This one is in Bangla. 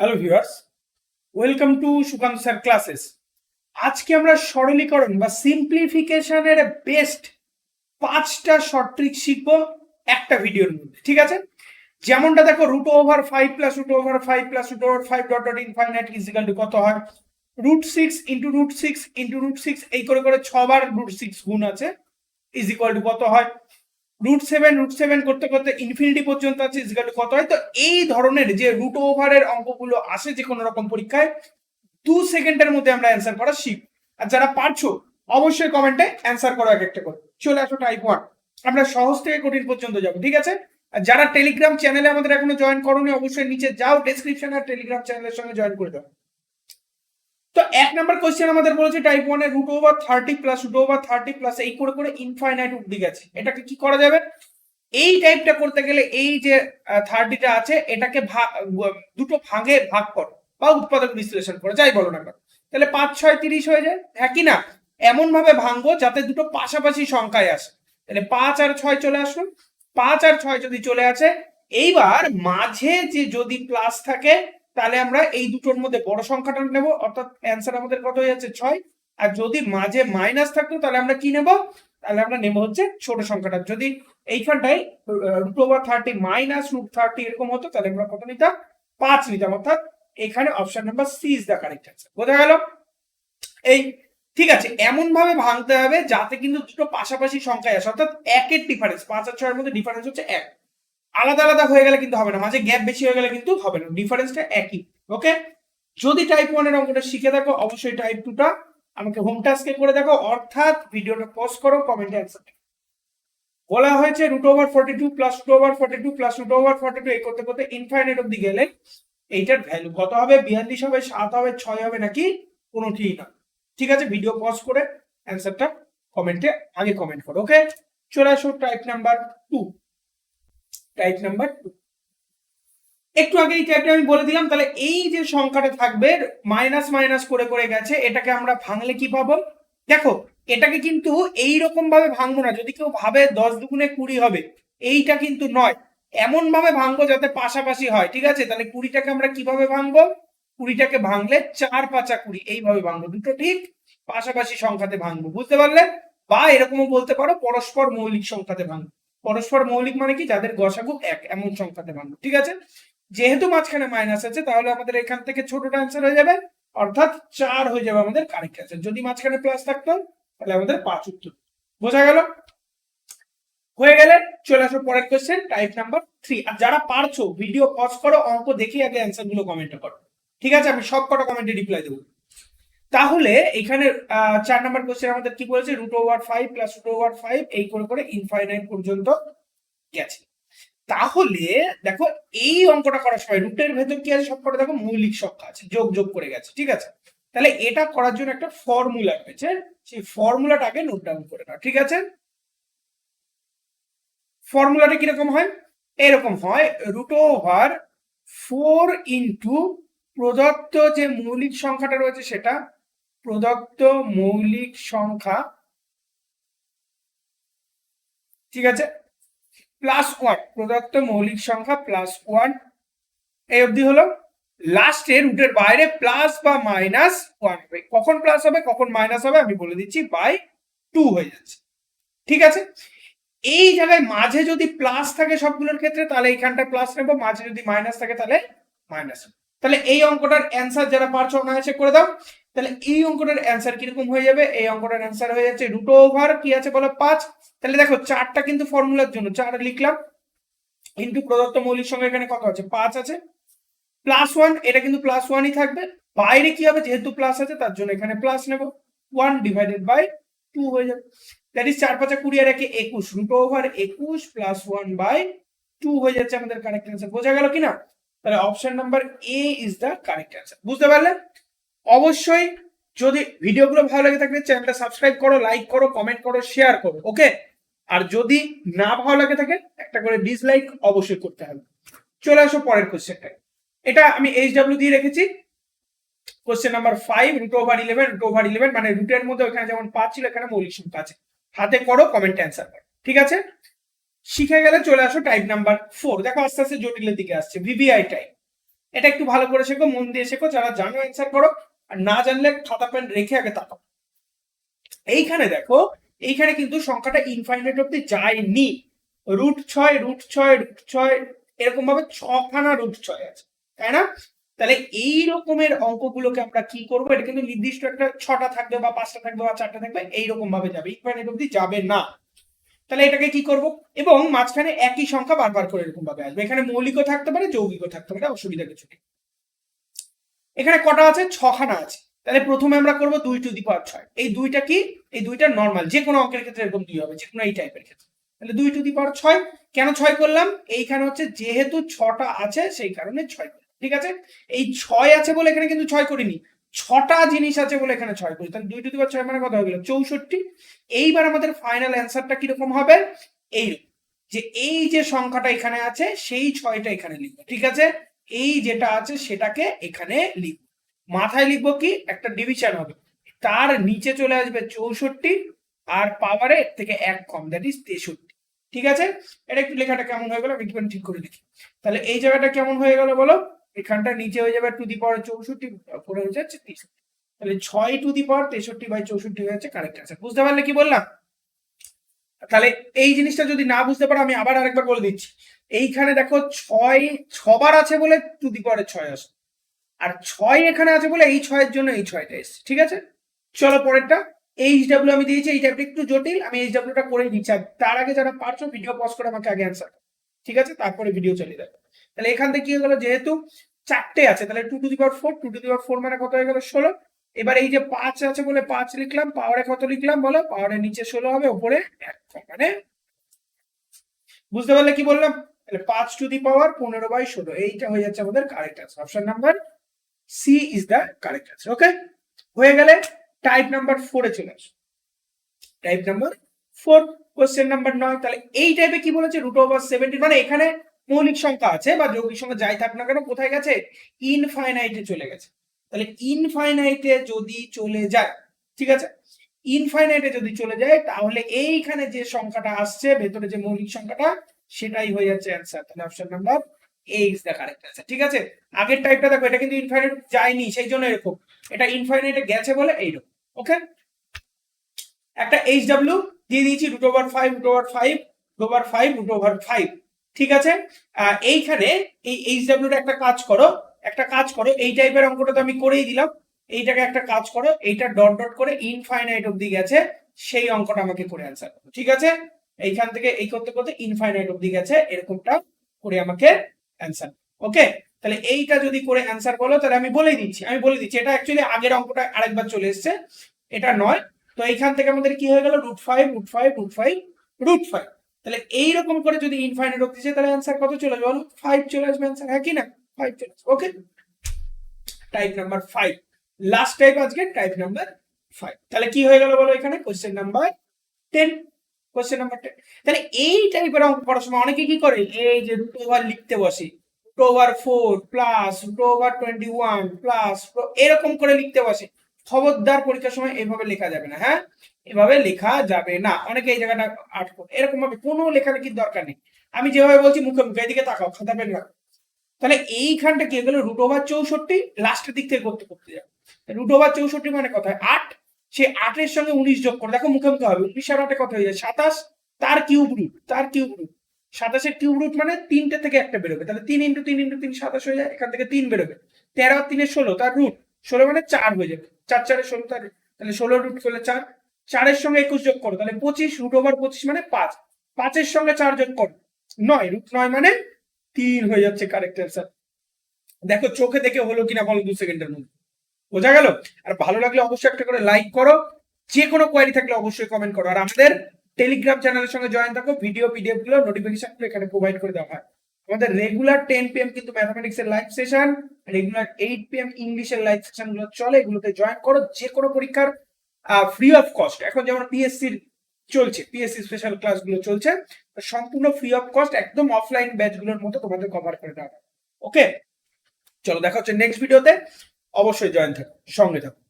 Hello viewers welcome to Sukanta sir classes আজকে আমরা সরলীকরণ বা সিম্পলিফিকেশনের বেস্ট পাঁচটা শর্ট ট্রিক শিখব একটা ভিডিওর মধ্যে, ঠিক আছে? যেমনটা দেখো root over five plus root over five plus root over five dot dot infinite equal to কত হয়? Root six into root six into root six এই করে করে ছবার রুট সিক্স গুণ আছে ইজ ইকুয়াল টু কত হয়? রুট সেভেন রুট সেভেন করতে করতে ইনফিনিটি পর্যন্ত আছে ইজিক্যাল টু কত হয়? তো এই ধরনের যে রুট ওভারের অঙ্কগুলো আসে যে কোনো রকম পরীক্ষায়, দু সেকেন্ডের মধ্যে আমরা অ্যান্সার করা শিখ। আর যারা পারছ, অবশ্যই কমেন্টে অ্যান্সার করো এক একটা করে। চলে আসো টাইপ ওয়ান আমরা সহজ থেকে কঠিন পর্যন্ত যাব, ঠিক আছে? যারা টেলিগ্রাম চ্যানেলে আমাদের এখনও জয়েন করোনি, অবশ্যই নিচে যাও ডেসক্রিপশন আর টেলিগ্রাম চ্যানেলের সঙ্গে জয়েন করে দাও। তো এক নাম্বার কোয়েশ্চেন আমাদের বলেছে টাইপ ওয়ানের root over thirty plus root over thirty plus এই করে করে ইনফাইনাইট অব্দি গেছে। এটাকে কি করা যাবে? এই টাইপটা করতে গেলে এই যে থার্টিটা আছে, এটাকে দুটো ভাগে ভাগ করো বা উৎপাদক বিশ্লেষণ করো, যাই বলো না তাহলে পাঁচ, ছয়, তিরিশ হয়ে যায়। হ্যাঁ কি না? এমন ভাবে ভাঙবো যাতে দুটো পাশাপাশি সংখ্যায় আসে। তাহলে পাঁচ আর ছয় চলে আসলো পাঁচ আর ছয় যদি চলে আসে, এইবার মাঝে যে যদি প্লাস থাকে তাহলে আমরা এই দুটোর মধ্যে বড় সংখ্যাটা নেব, অর্থাৎ অ্যান্সার আমাদের কত হয়ে যাচ্ছে? ছয়। আর যদি মাঝে মাইনাস থাকতো, তাহলে আমরা কি নেব? তাহলে আমরা নেব হচ্ছে ছোট সংখ্যাটা। যদি এইখানটায় root over thirty minus root thirty এরকম হতো, তাহলে আমরা কত নিতাম? পাঁচ নিতাম। অর্থাৎ এখানে option number C is the correct answer বোঝা গেল? এই, ঠিক আছে এমন ভাবে ভাঙতে হবে যাতে কিন্তু দুটো পাশাপাশি সংখ্যায় আসে। অর্থাৎ একের ডিফারেন্স পাঁচ আর ছয়ের মধ্যে ডিফারেন্স হচ্ছে এক। আলাদা আলাদা হয়ে গেলে কিন্তু হবে না, মাঝে গ্যাপ বেশি হয়ে গেলে কিন্তু হবে না ডিফারেন্সটা একই ওকে যদি টাইপ ওয়ানের অঙ্কটা শিখে থাকো, অবশ্যই টাইপ টুটা আমাকে হোম টাস্কে করে দেখো, অর্থাৎ ভিডিওটা পজ করো কমেন্টে অ্যান্সার বলা হয়েছে root over forty two plus root over forty two plus root over forty two এই করতে করতে ইনফাইনাইট অব্দি গেলে এইটার ভ্যালু কত হবে? বিয়াল্লিশ হবে, সাত হবে, ছয় হবে, নাকি কোনো ঠিক না? ঠিক আছে ভিডিও পজ করে অ্যান্সারটা কমেন্টে আগে কমেন্ট করো ওকে চলে আসো type number two type number two একটু আগে এই টাইপটা আমি বলে দিলাম, তাহলে এই যে সংখ্যাটা থাকবে মাইনাস মাইনাস করে করে গেছে, এটাকে আমরা ভাঙলে কি পাবো? দেখো, এটাকে কিন্তু এই রকম ভাবে ভাঙবো না, যদি কেউ ভাবে দশ দুগুণে কুড়ি হবে, এইটা কিন্তু নয়। এমন ভাবে ভাঙবো যাতে পাশাপাশি হয়, ঠিক আছে? তাহলে কুড়িটাকে আমরা কীভাবে ভাঙবো? কুড়িটাকে ভাঙলে চার পাঁচা কুড়ি, এইভাবে ভাঙবো, দুটো ঠিক পাশাপাশি সংখ্যাতে ভাঙবো, বুঝতে পারলে? বা এরকমও বলতে পারো, পরস্পর মৌলিক সংখ্যাতে ভাঙবো। পরস্পর মৌলিক মানে কি? যাদের গসাগু এক, এমন সংখ্যাতে ভাঙবো ঠিক আছে? যেহেতু মাঝখানে মাইনাস আছে, তাহলে আমাদের এখান থেকে ছোটটা অ্যান্সার হয়ে যাবে। অর্থাৎ চার হয়ে যাবে আমাদের কারেক্ট অ্যান্সার যদি মাঝখানে প্লাস থাকতো, তাহলে আমাদের পাঁচ উত্তর। বোঝা গেল? হয়ে গেলে চলে আসো পরের কোয়েশ্চেন টাইপ নাম্বার থ্রি আর যারা পারছ ভিডিও পজ করো, অঙ্ক দেখে আগে অ্যান্সারগুলো কমেন্ট করো। ঠিক আছে? আমি সব কটা কমেন্টে রিপ্লাই দেবো। তাহলে এখানে চার নাম্বার কোশ্চেন আমাদের কি বলেছে? Root over five plus root over five এই করে করে ইনফাইনাইট পর্যন্ত গেছে। তাহলে দেখো, এই অঙ্কটা করার সময় রুটের ভেতর কি আছে সবকটা? দেখো, মৌলিক সংখ্যা আছে, যোগ যোগ করে গেছে, ঠিক আছে? তাহলে এটা করার জন্য একটা ফর্মুলা রয়েছে, সেই ফর্মুলাটাকে নোট ডাউন করে নাও, ঠিক আছে? ফর্মুলাটা কীরকম হয়? এরকম হয় রুট ওভার ফোর ইন্টু প্রদত্ত যে মৌলিক সংখ্যাটা রয়েছে সেটা প্রদত্ত মৌলিক সংখ্যা, ঠিক আছে? প্লাস ওয়ান প্রদত্ত মৌলিক সংখ্যা প্লাস ওয়ান এই অবধি হলো। লাস্টে রুটের বাইরে প্লাস বা মাইনাস ওয়ান হবে। কখন প্লাস হবে, কখন মাইনাস হবে, আমি বলে দিচ্ছি বাই টু হয়ে যাচ্ছে। ঠিক আছে? এই জায়গায় মাঝে যদি প্লাস থাকে সবগুলোর ক্ষেত্রে, তাহলে এইখানটা প্লাস নেব, মাঝে যদি মাইনাস থাকে, তাহলে মাইনাস তাহলে এই অঙ্কটার অ্যান্সার যারা পারছ, অনায়াসে করে দাও। তাহলে এই অঙ্কটার অ্যান্সার কীরকম হয়ে যাবে? এই অঙ্কটার অ্যান্সার হয়ে যাচ্ছে রুট ওভার কি আছে বলো? পাঁচ। তাহলে দেখো, চারটা কিন্তু ফর্মুলার জন্য, চার লিখলাম। ইন্টু প্রদত্ত মৌলিক সংখ্যা এখানে কত আছে? পাঁচ আছে। প্লাস ওয়ান এটা কিন্তু প্লাস ওয়ানই থাকবে। বাইরে কি হবে? যেহেতু প্লাস আছে, তার জন্য এখানে প্লাস নেব। ওয়ান ডিভাইডেড বাই টু হয়ে যাবে। দ্যাট ইজ চার পাঁচা কুড়ি আর একে একুশ। রুট ওভার একুশ প্লাস ওয়ান বাই টু হয়ে যাচ্ছে আমাদের কারেক্ট অ্যান্সার বোঝা গেল কিনা? তাহলে option number A is the correct answer বুঝতে পারলে? অবশ্যই যদি ভিডিওগুলো ভালো লাগে থাকলে চ্যানেলটা সাবস্ক্রাইব করো লাইক করো কমেন্ট করো শেয়ার করো ওকে আর যদি না ভালো লাগে থাকে, একটা করে ডিসলাইক অবশ্যই করতে হবে। চলে আসো পরের কোশ্চেনটায় এটা আমি এইচ ডাব্লিউ দিয়ে রেখেছি। Question number five root over eleven root over eleven মানে রুটের মধ্যে ওখানে যেমন পাঁচ ছিল, এখানে মৌলিক সংখ্যা আছে। হাতে করো কমেন্ট অ্যান্সার করো, ঠিক আছে? শিখে গেলে চলে আসো টাইপ নাম্বার ফোর দেখো আস্তে আস্তে জটিলের দিকে আসছে ভিভিআই টাইপ এটা একটু ভালো করে শেখো, মন দিয়ে শেখো, যারা জানো অ্যান্সার করো। আর না জানলে খাতা, পেন রেখে আগে তাকাও। এইখানে দেখো, এইখানে কিন্তু সংখ্যাটা ইনফাইনাইট অব্দি যায়নি। রুট ছয় রুট ছয় রুট ছয় এরকম ভাবে ছখানা রুট ছয় আছে, তাই না? তাহলে এই রকমের অঙ্কগুলোকে আমরা কি করব? এটা কিন্তু নির্দিষ্ট একটা ছটা থাকবে বা পাঁচটা থাকবে বা চারটা থাকবে এইরকম ভাবে যাবে। ইনফাইনাইট অব্দি যাবে না। তাহলে এটাকে কি করব? এবং মাঝখানে একই সংখ্যা বারবার করে এরকম ভাবে আসবে। এখানে মৌলিকও থাকতে পারে, যৌগিকও থাকতে পারে, অসুবিধা কিছু নেই। এখানে কটা আছে? ছখানা আছে। তাহলে প্রথমে আমরা করব দুই টু দি পাওয়ার ছয়। এই দুইটা কি? এই দুইটা নর্মাল যে কোনো অঙ্কের ক্ষেত্রে এরকম দুই হবে, যে কোনো এই টাইপের ক্ষেত্রে। তাহলে দুই টু দি পাওয়ার ছয়, কেন ছয় করলাম? এইখানে হচ্ছে যেহেতু ছটা আছে, সেই কারণে ছয় করলাম। ঠিক আছে? এই ছয় আছে বলে এখানে কিন্তু ছয় করিনি। ছটা জিনিস আছে বলে এখানে ছয় করি। তাহলে দুই টু দি পাওয়ার ছয় মানে কত হয়ে গেল? চৌষট্টি। এইবার আমাদের ফাইনাল অ্যান্সারটা কীরকম হবে? এই যে এই যে সংখ্যাটা এখানে আছে, সেই ছয়টা এখানে লিখব। ঠিক আছে? এই যেটা আছে সেটাকে এখানে লিখব। মাথায় লিখব কি? একটা ডিভিশন হবে। তার নিচে চলে আসবে চৌষট্টি আর পাওয়ারে এর থেকে এক কম দ্যাট ইজ তেষট্টি। ঠিক আছে? এটা একটু লেখাটা কেমন হয়ে গেল? আমি একটু ঠিক করে লিখি তাহলে এই জায়গাটা কেমন হয়ে গেল বলো? এখানটা নিচে হয়ে যাবে টু দি পাওয়ার চৌষট্টি, উপরে হয়ে যাচ্ছে তেষট্টি। তাহলে ছয় টু দি পাওয়ার তেষট্টি বাই চৌষট্টি হয়ে যাচ্ছে কারেক্ট আছে বুঝতে পারলে কি বললাম? তাহলে এই জিনিসটা যদি না বুঝতে পারো, আমি আবার আরেকবার বলে দিচ্ছি। এইখানে দেখো ছয়, ছবার আছে বলে টু দি পাওয়ারে ছয় আসে আর ছয় এখানে আছে বলে এই ছয়ের জন্য এই ছয়টা এসছে, ঠিক আছে? চলো পরেরটা। এইচ ডাব্লিউ আমি দিয়েছি এই টাইপটা একটু জটিল, আমি এইচ ডাব্লিউটা করে দিচ্ছি। আর তার আগে যারা পারছ ভিডিও পজ করে আমাকে আগে অ্যান্সার ঠিক আছে? তারপরে ভিডিও চালিয়ে দেবে তাহলে এখান থেকে কি হয়ে গেলো, যেহেতু চারটে আছে, তাহলে two to the power four two to the power four মানে কত হয়ে গেল? ষোলো। এবার এই যে পাঁচ আছে বলে পাঁচ লিখলাম, পাওয়ারে কত লিখলাম বলো? পাওয়ারের নিচে ষোলো হবে, ওপরে এক মানে বুঝতে পারলে কি বললাম? তাহলে পাঁচ টু দি পাওয়ার পনেরো বাই ষোলো, এইটা হয়ে যাচ্ছে আমাদের correct answer option number C is the correct answer okay হয়ে গেলে টাইপ নাম্বার ফোরে চলে আসো। Type number four question number নয় তাহলে এই টাইপে কি বলেছে? রুট ওভার সেভেন্টিন মানে এখানে মৌলিক সংখ্যা আছে বা যৌগিক সংখ্যা যাই থাক না কেন, কোথায় গেছে? ইনফাইনাইটে চলে গেছে। তাহলে ইনফাইনাইটে যদি চলে যায়, ঠিক আছে? ইনফাইনাইটে যদি চলে যায়, তাহলে এইখানে যে সংখ্যাটা আসছে, ভেতরে যে মৌলিক সংখ্যাটা সেটাই হয়ে যাচ্ছে অ্যান্সার তাহলে option number A is the correct answer ঠিক আছে? আগের টাইপটা দেখো, এটা কিন্তু ইনফাইনাইট যায়নি, সেই জন্য এরকম। এটা ইনফাইনাইটে গেছে বলে এইরকম। ওকে একটা এইচ ডাব্লিউ দিয়ে দিয়েছি root over five root over five root over five root over five ঠিক আছে? এইখানে এই এইচ ডাব্লিউটা একটা কাজ করো। একটা কাজ করো, এই টাইপের অঙ্কটা তো আমি করেই দিলাম। এইটাকে একটা কাজ করো, এইটা ডট ডট করে ইনফাইনাইট অব্দি গেছে, সেই অঙ্কটা আমাকে করে অ্যান্সার করো। ঠিক আছে? এইখান থেকে এই করতে করতে ইনফাইনাইট অব্দি গেছে, এরকমটা করে আমাকে অ্যান্সার ওকে তাহলে এইটা যদি করে অ্যান্সার বলো তাহলে আমি বলেই দিচ্ছি, আমি বলে দিচ্ছি। এটা অ্যাকচুয়ালি আগের অঙ্কটা আরেকবার চলে এসছে, এটা নয়। তো এইখান থেকে আমাদের কি হয়ে গেল? Root five root five root five root five তাহলে এইরকম করে যদি ইনফাইনাইট অব্দি যায় তাহলে অ্যান্সার কত চলে আসবে বলো? ফাইভ চলে আসবে অ্যান্সার হ্যাঁ কি না? ফাইভ চলে আসবে okay type number five last type আজকে টাইপ নাম্বার ফাইভ তাহলে কি হয়ে গেল বলো এখানে? Question number ten question number ten তাহলে এই টাইপের অঙ্ক করার সময় অনেকে কি করে? এই যে রুট ওভার লিখতে বসে। Root over four plus root over twenty one plus এরকম করে লিখতে বসে। খবরদার পরীক্ষার সময় এভাবে লেখা যাবে না হ্যাঁ? এভাবে লেখা যাবে না। অনেকে এই জায়গাটা আটকো এরকম ভাবে কোনো লেখালেখির দরকার নেই। আমি যেভাবে বলছি, মুখে মুখে এদিকে তাকাও, খাতা পেন রাখো। তাহলে এইখানটা কি গেল? রুট ওভার চৌষট্টি লাস্টের দিক থেকে করতে করতে যাবে রুট ওভার চৌষট্টি মানে কথা আট সে আটের সঙ্গে উনিশ যোগ করে, দেখো মুখে হবে, উনিশ আর আটে কত হয়ে যায়? সাতাশ, তার কিউব রুট তার কিউব রুট সাতাশের কিউব রুট মানে তিনটে থেকে একটা বেরোবে, তাহলে তিন ইন্টু তিন ইন্টু তিন সাতাশ হয়ে যায়, এখান থেকে তিন বেরোবে। তেরো আর তিনের ষোলো, তার রুট ষোলো মানে চার হয়ে যাবে। চার, চারে ষোলো, তার তাহলে ষোলো রুট করলে চার। চারের সঙ্গে একুশ যোগ করো, তাহলে পঁচিশ রুট ওভার পঁচিশ মানে পাঁচ। পাঁচের সঙ্গে চার যোগ করো, নয় রুট নয় মানে তিন হয়ে যাচ্ছে কারেক্ট অ্যান্সার দেখো, চোখে দেখে হলো কিনা বলো দু সেকেন্ডের মধ্যে। বোঝা গেল? আর ভালো লাগলে অবশ্যই একটা করে লাইক করো। যে কোনো কোয়ারি থাকলে অবশ্যই কমেন্ট করো। আর আমাদের টেলিগ্রাম চ্যানেলের সঙ্গে জয়েন থাকো। ভিডিও পিডিএফগুলো নোটিফিকেশনগুলো এখানে প্রোভাইড করে দেওয়া হয়। আমাদের রেগুলার টেন পি এম কিন্তু ম্যাথামেটিক্স এর live session regular eight PM ইংলিশের লাইভ সেশনগুলো চলে, এগুলোতে জয়েন করো। যে কোনো পরীক্ষার ফ্রি অফ কস্ট এখন যেমন পিএসসির চলছে পিএসসি স্পেশাল ক্লাসগুলো চলছে সম্পূর্ণ ফ্রি অফ কস্ট একদম অফলাইন ব্যাচগুলোর মতো তোমাদের কভার করে দেওয়া ওকে চলো, দেখা হচ্ছে নেক্সট ভিডিওতে অবশ্যই জয়েন থাকুন সঙ্গে থাকো